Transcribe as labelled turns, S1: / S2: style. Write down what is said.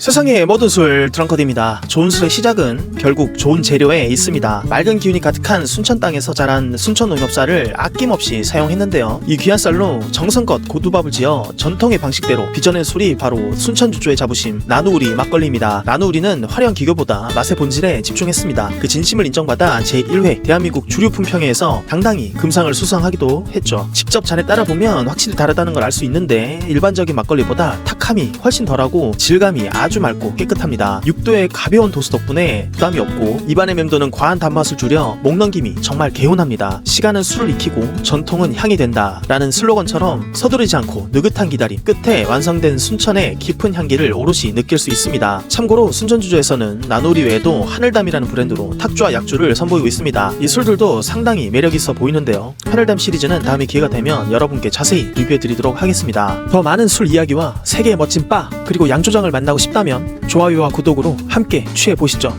S1: 세상의 모든 술 드렁커드입니다. 좋은 술의 시작은 결국 좋은 재료에 있습니다. 맑은 기운이 가득한 순천 땅에서 자란 순천 농협쌀을 아낌없이 사용했는데요. 이 귀한 쌀로 정성껏 고두밥을 지어 전통의 방식대로 빚어낸 술이 바로 순천 주조의 자부심 나누우리 막걸리입니다. 나누우리는 화려한 기교보다 맛의 본질에 집중했습니다. 그 진심을 인정받아 제1회 대한민국 주류 품평회에서 당당히 금상을 수상하기도 했죠. 직접 잔에 따라 보면 확실히 다르다는 걸 알 수 있는데 일반적인 막걸리보다 탁함이 훨씬 덜하고 질감이 아주 맑고 깨끗합니다. 6도의 가벼운 도수 덕분에 부담이 없고 입안에 맴도는 과한 단맛을 줄여 목 넘김이 정말 개운합니다. 시간은 술을 익히고 전통은 향이 된다 라는 슬로건처럼 서두르지 않고 느긋한 기다림 끝에 완성된 순천의 깊은 향기를 오롯이 느낄 수 있습니다. 참고로 순천주조에서는 나누리 외에도 하늘담이라는 브랜드로 탁주와 약주를 선보이고 있습니다. 이 술들도 상당히 매력있어 보이는데요. 하늘담 시리즈는 다음에 기회가 되면 여러분께 자세히 리뷰해드리도록 하겠습니다. 더 많은 술 이야기와 세계의 멋진 바 그리고 양조장을 만나고 싶다면 좋아요와 구독으로 함께 취해보시죠.